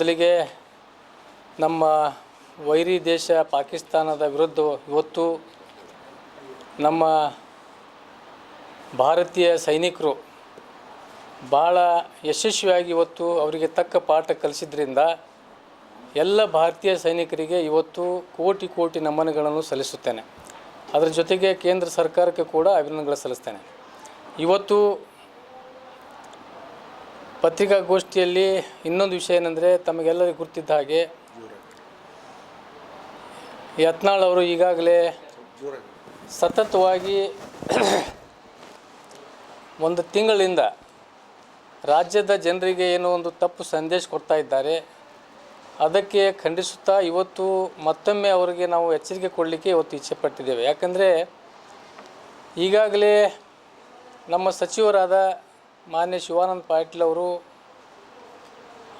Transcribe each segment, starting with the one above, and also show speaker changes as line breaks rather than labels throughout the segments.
ಮೊದಲಿಗೆ ನಮ್ಮ ವೈರಿ ದೇಶ ಪಾಕಿಸ್ತಾನದ ವಿರುದ್ಧ ಇವತ್ತು ನಮ್ಮ ಭಾರತೀಯ ಸೈನಿಕರು ಭಾಳ ಯಶಸ್ವಿಯಾಗಿ ಇವತ್ತು ಅವರಿಗೆ ತಕ್ಕ ಪಾಠ ಕಲಿಸಿದ್ರಿಂದ ಎಲ್ಲ ಭಾರತೀಯ ಸೈನಿಕರಿಗೆ ಇವತ್ತು ಕೋಟಿ ಕೋಟಿ ನಮನಗಳನ್ನು ಸಲ್ಲಿಸುತ್ತೇನೆ. ಅದರ ಜೊತೆಗೆ ಕೇಂದ್ರ ಸರ್ಕಾರಕ್ಕೆ ಕೂಡ ಅಭಿನಂದನೆಗಳು ಸಲ್ಲಿಸ್ತೇನೆ. ಇವತ್ತು ಪತ್ರಿಕಾಗೋಷ್ಠಿಯಲ್ಲಿ ಇನ್ನೊಂದು ವಿಷಯ ಏನಂದರೆ ತಮಗೆಲ್ಲರಿಗೂ ಗುರ್ತಿದ್ದ ಹಾಗೆ ಯತ್ನಾಳ್ ಅವರು ಈಗಾಗಲೇ ಸತತವಾಗಿ ಒಂದು ತಿಂಗಳಿಂದ ರಾಜ್ಯದ ಜನರಿಗೆ ಏನೋ ಒಂದು ತಪ್ಪು ಸಂದೇಶ ಕೊಡ್ತಾ ಇದ್ದಾರೆ. ಅದಕ್ಕೆ ಖಂಡಿಸುತ್ತಾ ಇವತ್ತು ಮತ್ತೊಮ್ಮೆ ಅವರಿಗೆ ನಾವು ಎಚ್ಚರಿಕೆ ಕೊಡಲಿಕ್ಕೆ ಇವತ್ತು ಇಚ್ಛೆ ಪಟ್ಟಿದ್ದೇವೆ. ಯಾಕಂದರೆ ಈಗಾಗಲೇ ನಮ್ಮ ಸಚಿವರಾದ ಮಾನ್ಯ ಶಿವಾನಂದ ಪಾಟೀಲ್ ಅವರು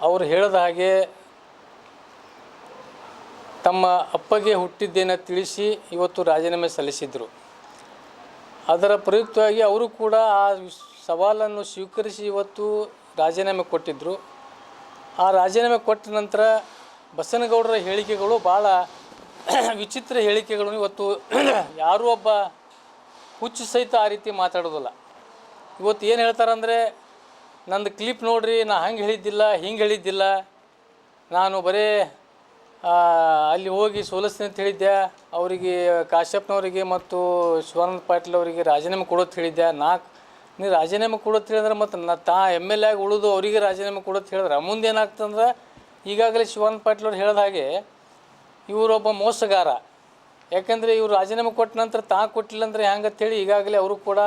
ಅವರು ಹೇಳಿದ ಹಾಗೆ ತಮ್ಮ ಅಪ್ಪಗೆ ಹುಟ್ಟಿದ್ದೇನೆ ತಿಳಿಸಿ ಇವತ್ತು ರಾಜೀನಾಮೆ ಸಲ್ಲಿಸಿದರು. ಅದರ ಪ್ರಯುಕ್ತವಾಗಿ ಅವರು ಕೂಡ ಆ ಸವಾಲನ್ನು ಸ್ವೀಕರಿಸಿ ಇವತ್ತು ರಾಜೀನಾಮೆ ಕೊಟ್ಟಿದ್ದರು ಆ ರಾಜೀನಾಮೆ ಕೊಟ್ಟ ನಂತರ ಬಸನಗೌಡರ ಹೇಳಿಕೆಗಳು ಭಾಳ ವಿಚಿತ್ರ ಹೇಳಿಕೆಗಳು ಇವತ್ತು ಯಾರೂ ಒಬ್ಬ ಹುಚ್ಚು ಸಹಿತ ಆ ರೀತಿ ಮಾತಾಡೋದಿಲ್ಲ. ಇವತ್ತು ಏನು ಹೇಳ್ತಾರಂದರೆ, ನಂದು ಕ್ಲಿಪ್ ನೋಡ್ರಿ, ನಾ ಹಂಗೆ ಹೇಳಿದ್ದಿಲ್ಲ, ಹಿಂಗೆ ಹೇಳಿದ್ದಿಲ್ಲ. ನಾನು ಬರೀ ಅಲ್ಲಿ ಹೋಗಿ ಸೋಲಿಸ್ತೀನಿ ಅಂತ ಹೇಳಿದ್ದೆ. ಅವರಿಗೆ ಕಾಶ್ಯಪ್ನವರಿಗೆ ಮತ್ತು ಶಿವಾನಂದ ಪಾಟೀಲ್ ಅವರಿಗೆ ರಾಜೀನಾಮೆ ಕೊಡೋದು ಹೇಳಿದ್ದೆ. ನಾಲ್ಕು ನೀ ರಾಜೀನಾಮೆ ಕೊಡೋದು ಹೇಳಿದ್ರೆ ಮತ್ತು ನಾ ತಾ ಎಂ ಎಲ್ ಎ ಆಗಿ ಉಳಿದು ಅವರಿಗೆ ರಾಜೀನಾಮೆ ಕೊಡೋದು ಹೇಳಿದ್ರೆ ಮುಂದೆ ಏನಾಗ್ತಂದ್ರೆ ಈಗಾಗಲೇ ಶಿವಾನಂದ ಪಾಟೀಲ್ ಅವ್ರು ಹೇಳಿದ ಹಾಗೆ ಇವರೊಬ್ಬ ಮೋಸಗಾರ. ಯಾಕಂದರೆ ಇವರು ರಾಜೀನಾಮೆ ಕೊಟ್ಟ ನಂತರ ತಾ ಕೊಟ್ಟಿಲ್ಲ ಅಂದರೆ ಹ್ಯಾಂಗಂತೇಳಿ ಈಗಾಗಲೇ ಅವರು ಕೂಡ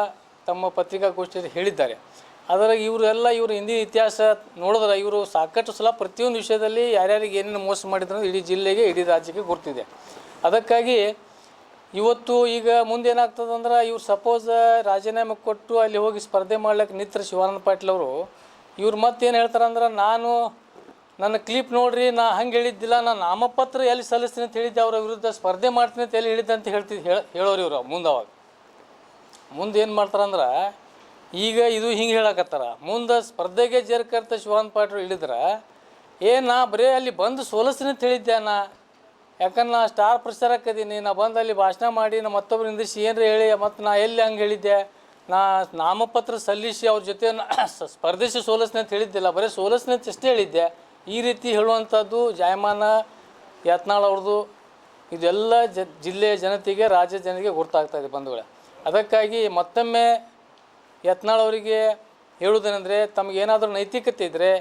ತಮ್ಮ ಪತ್ರಿಕಾಗೋಷ್ಠಿಯಲ್ಲಿ ಹೇಳಿದ್ದಾರೆ. ಅದರಾಗ ಇವರೆಲ್ಲ ಇವರು ಹಿಂದಿನ ಇತಿಹಾಸ ನೋಡಿದ್ರೆ ಇವರು ಸಾಕಷ್ಟು ಸಲ ಪ್ರತಿಯೊಂದು ವಿಷಯದಲ್ಲಿ ಯಾರ್ಯಾರಿಗೆ ಏನೇನು ಮೋಸ ಮಾಡಿದ್ರು ಇಡೀ ಜಿಲ್ಲೆಗೆ, ಇಡೀ ರಾಜ್ಯಕ್ಕೆ ಗುರ್ತಿದೆ ಅದಕ್ಕಾಗಿ ಇವತ್ತು ಈಗ ಮುಂದೆ ಏನಾಗ್ತದೆ ಅಂದ್ರೆ ಇವ್ರು ಸಪೋಸ್ ರಾಜೀನಾಮೆ ಕೊಟ್ಟು ಅಲ್ಲಿ ಹೋಗಿ ಸ್ಪರ್ಧೆ ಮಾಡ್ಲಿಕ್ಕೆ ನಿತ್ರ ಶಿವಾನಂದ ಪಾಟೀಲ್ ಅವರು, ಇವ್ರು ಮತ್ತೇನು ಹೇಳ್ತಾರಂದ್ರೆ ನಾನು ನನ್ನ ಕ್ಲಿಪ್ ನೋಡ್ರಿ, ನಾ ಹಂಗೆ ಹೇಳಿದ್ದಿಲ್ಲ ನಾನು ನಾಮಪತ್ರ ಎಲ್ಲಿ ಸಲ್ಲಿಸ್ತೀನಿ ಅಂತ ಹೇಳಿದ್ದೆ, ಅವರ ವಿರುದ್ಧ ಸ್ಪರ್ಧೆ ಮಾಡ್ತೀನಿ ಅಂತ ಎಲ್ಲಿ ಹೇಳಿದ್ದೆ ಅಂತ ಹೇಳ್ತಿದ್ದು ಹೇಳ, ಹೇಳೋರು ಇವರು ಮುಂದೆ ಮುಂದೆ ಏನು ಮಾಡ್ತಾರಂದ್ರೆ, ಈಗ ಇದು ಹಿಂಗೆ ಹೇಳಕತ್ತಾರ. ಮುಂದೆ ಸ್ಪರ್ಧೆಗೆ ಜೇರ್ಕರ್ತ ಶಿವಾನ್ ಪಾಟ್ರು ಇಳಿದ್ರೆ, ಏ ನಾ ಬರೀ ಅಲ್ಲಿ ಬಂದು ಸೋಲಿಸ್ತೀನಿ ಅಂತ ಹೇಳಿದ್ದೆ ನಾ? ಯಾಕಂದ್ರೆ ನಾ ಸ್ಟಾರ್ ಪ್ರಚಾರಕ್ಕದೀನಿ ನಾ ಬಂದು ಅಲ್ಲಿ ಭಾಷಣ ಮಾಡಿ, ನಾ ಮತ್ತೊಬ್ರು ನಿಂದಿಸಿ ಏನರ ಹೇಳಿ, ಮತ್ತು ನಾ ಎಲ್ಲಿ ಹಂಗೆ ಹೇಳಿದ್ದೆ ನಾ ನಾಮಪತ್ರ ಸಲ್ಲಿಸಿ ಅವ್ರ ಜೊತೆ ಸ್ಪರ್ಧಿಸಿ ಸೋಲಿಸ್ತೀನಿ ಅಂತ ಹೇಳಿದ್ದಿಲ್ಲ, ಬರೀ ಸೋಲಿಸ್ತೀನಿ ಅಂತ ಅಷ್ಟೇ ಹೇಳಿದ್ದೆ ಈ ರೀತಿ ಹೇಳುವಂಥದ್ದು ಜಾಯಮಾನ, ಯತ್ನಾಳ್ ಅವ್ರದ್ದು ಇದೆಲ್ಲ ಜಿಲ್ಲೆಯ ಜನತೆಗೆ ರಾಜ್ಯ ಜನತೆಗೆ ಗೊತ್ತಾಗ್ತಾ ಇದೆ ಬಂಧುಗಳೇ. ಅದಕ್ಕಾಗಿ ಮತ್ತೊಮ್ಮೆ ಯತ್ನಾಳ್ ಅವರಿಗೆ ಹೇಳುವುದೇನೆಂದರೆ ತಮಗೇನಾದರೂ ನೈತಿಕತೆ ಇದ್ದರೆ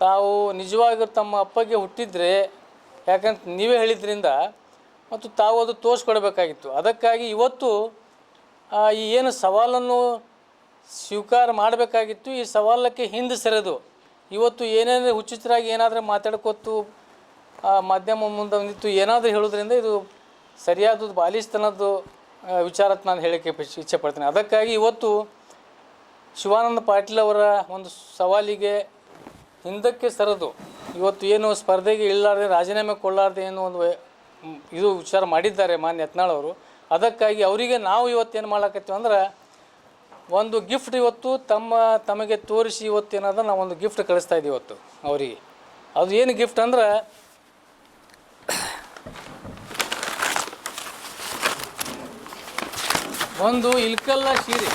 ತಾವು ನಿಜವಾಗಿ ತಮ್ಮ ಅಪ್ಪಗೆ ಹುಟ್ಟಿದರೆ ಯಾಕಂತ ನೀವೇ ಹೇಳಿದ್ರಿಂದ ಮತ್ತು ತಾವು ಅದು ತೋರಿಸ್ಕೊಡ್ಬೇಕಾಗಿತ್ತು. ಅದಕ್ಕಾಗಿ ಇವತ್ತು ಈ ಏನು ಸವಾಲನ್ನು ಸ್ವೀಕಾರ ಮಾಡಬೇಕಾಗಿತ್ತು ಈ ಸವಾಲಕ್ಕೆ ಹಿಂದೆ ಸರಿದು ಇವತ್ತು ಏನೇನು ಹುಚ್ಚುಚ್ಚರಾಗಿ ಏನಾದರೂ ಮಾತಾಡ್ಕೊತು ಆ, ಮಾಧ್ಯಮ ಮುಂದೆ ಬಂದಿತ್ತು ಏನಾದರೂ ಹೇಳೋದ್ರಿಂದ ಇದು ಸರಿಯಾದದ್ದು ಬಾಲಿಸ್ತನದ್ದು ಆ, ವಿಚಾರ ಅಂತ ನಾನು ಹೇಳೋಕ್ಕೆ ಇಚ್ಛೆ- ಪಡ್ತೀನಿ. ಅದಕ್ಕಾಗಿ ಇವತ್ತು ಶಿವಾನಂದ ಪಾಟೀಲ್ ಅವರ ಒಂದು ಸವಾಲಿಗೆ ಹಿಂದಕ್ಕೆ ಸರದು. ಇವತ್ತು ಏನು ಸ್ಪರ್ಧೆಗೆ ಇಳಲಾರ್ದೆ ರಾಜೀನಾಮೆ ಕೊಡಲಾರ್ದೆ ಏನು ಒಂದು ಇದು ವಿಚಾರ ಮಾಡಿದ್ದಾರೆ ಮಾನ್ಯ ಯತ್ನಾಳ್ ಅವರು. ಅದಕ್ಕಾಗಿ ಅವರಿಗೆ ನಾವು ಇವತ್ತೇನು ಮಾಡಾಕತ್ತೀವಿ ಅಂದ್ರೆ ಒಂದು ಗಿಫ್ಟ್ ಇವತ್ತು ತಮ್ಮ ತಮಗೆ ತೋರಿಸಿ ಇವತ್ತೇನಾದ ನಾವು ಒಂದು ಗಿಫ್ಟ್ ಕಳಿಸ್ತಾ ಇದ್ದೀವಿ ಇವತ್ತು ಅವರಿಗೆ. ಅದು ಏನು ಗಿಫ್ಟ್ ಅಂದ್ರೆ ಒಂದು ಇಲ್ಕಲ್ಲ ಸೀರೆ.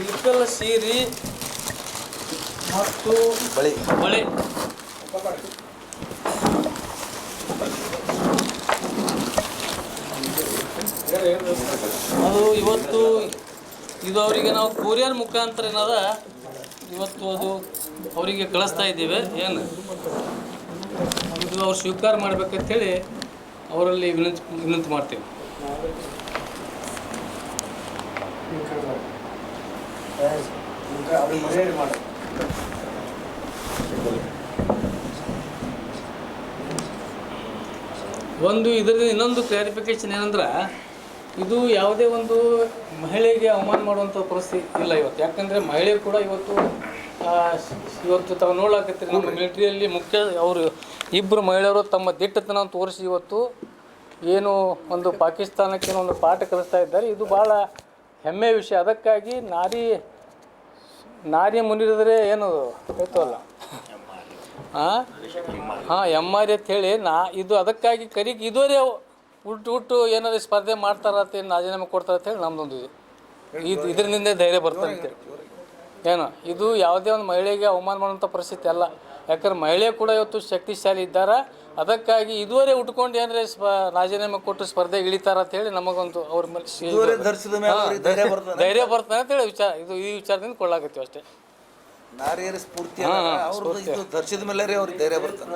ಇಲ್ಕಲ್ಲ ಸೀರೆ ಮತ್ತು
ಬಳೆ.
ಬಳೆ. ಅದು ಇವತ್ತು ಇದು ಅವರಿಗೆ ನಾವು ಕೊರಿಯರ್ ಮುಖಾಂತರ ಏನದ? ಇವತ್ತು ಅದು ಅವರಿಗೆ ಕಳಿಸ್ತಾ ಇದ್ದೀವಿ. ಏನು? ಇದು ಅವ್ರು ಸ್ವೀಕಾರ ಮಾಡಬೇಕಂತೇಳಿ ಅವರಲ್ಲಿ ವಿನಂತಿ ವಿನಂತಿ ಮಾಡ್ತೀವಿ. ಒಂದು ಇದರಿಂದ ಇನ್ನೊಂದು ಕ್ಲಾರಿಫಿಕೇಶನ್ ಏನಂದ್ರೆ ಇದು ಯಾವುದೇ ಒಂದು ಮಹಿಳೆಗೆ ಅವಮಾನ ಮಾಡುವಂಥ ಪರಿಸ್ಥಿತಿ ಇಲ್ಲ ಇವತ್ತು. ಯಾಕಂದರೆ ಮಹಿಳೆ ಕೂಡ ಇವತ್ತು ಇವತ್ತು ತಾವು ನೋಡ್ಲಾಕತ್ತೀರಿ ನಮ್ಮ ಮಿಲಿಟ್ರಿಯಲ್ಲಿ ಮುಖ್ಯ ಅವರು ಇಬ್ಬರು ಮಹಿಳೆಯರು ತಮ್ಮ ದಿಟ್ಟತನ ತೋರಿಸಿ ಇವತ್ತು ಏನು ಒಂದು ಪಾಕಿಸ್ತಾನಕ್ಕೆ ಒಂದು ಪಾಠ ಕಲಿಸ್ತಾ ಇದ್ದಾರೆ. ಇದು ಭಾಳ ಹೆಮ್ಮೆ ವಿಷಯ. ಅದಕ್ಕಾಗಿ ನಾರಿ ನಾರಿ ಮುನಿರಿದ್ರೆ ಏನು ಗೊತ್ತಲ್ಲ ಹಾಂ ಹಾಂ ಎಂ ಆರ್ ಅಂತ ಹೇಳಿ ನಾ, ಇದು ಅದಕ್ಕಾಗಿ ಕರಿಗೆ ಇದುವರೆ ಹುಟ್ಟು ಹುಟ್ಟು ಏನಾದ್ರು ಸ್ಪರ್ಧೆ ಮಾಡ್ತಾರ ಅಂತ ಏನು ರಾಜೀನಾಮೆ ಕೊಡ್ತಾರ ಅಂತ ಹೇಳಿ ನಮ್ದೊಂದು ಇದು. ಇದು ಇದರಿಂದ ಧೈರ್ಯ ಬರ್ತದೆ ಅಂತೇಳಿ ಏನು? ಇದು ಯಾವುದೇ ಒಂದು ಮಹಿಳೆಗೆ ಅವಮಾನ ಮಾಡುವಂಥ ಪರಿಸ್ಥಿತಿ ಅಲ್ಲ. ಯಾಕಂದ್ರೆ ಮಹಿಳೆ ಕೂಡ ಇವತ್ತು ಶಕ್ತಿಶಾಲಿ ಇದ್ದಾರೆ? ಅದಕ್ಕಾಗಿ ಇದುವರೆ ಉಟ್ಕೊಂಡು ಏನಾರ ಸ್ಪ ರಾಜೀನಾಮೆ ಕೊಟ್ಟು ಸ್ಪರ್ಧೆಗೆ ಇಳಿತಾರ ಅಂತ ಹೇಳಿ ನಮಗೊಂದು ಅವ್ರ ಮೇಲೆ
ಧೈರ್ಯ ಬರ್ತದೆ.
ಅಂತೇಳಿ ವಿಚಾರ ಇದು ಈ ವಿಚಾರದಿಂದ ಕೊಳ್ಳಾಕತ್ತೀವಿ ಅಷ್ಟೇ.
ನಾರಿಯರ ಸ್ಫೂರ್ತಿ ಧರಿಸಿದ ಮೇಲೆ ಅವ್ರಿಗೆ ಧೈರ್ಯ ಬರ್ತದೆ.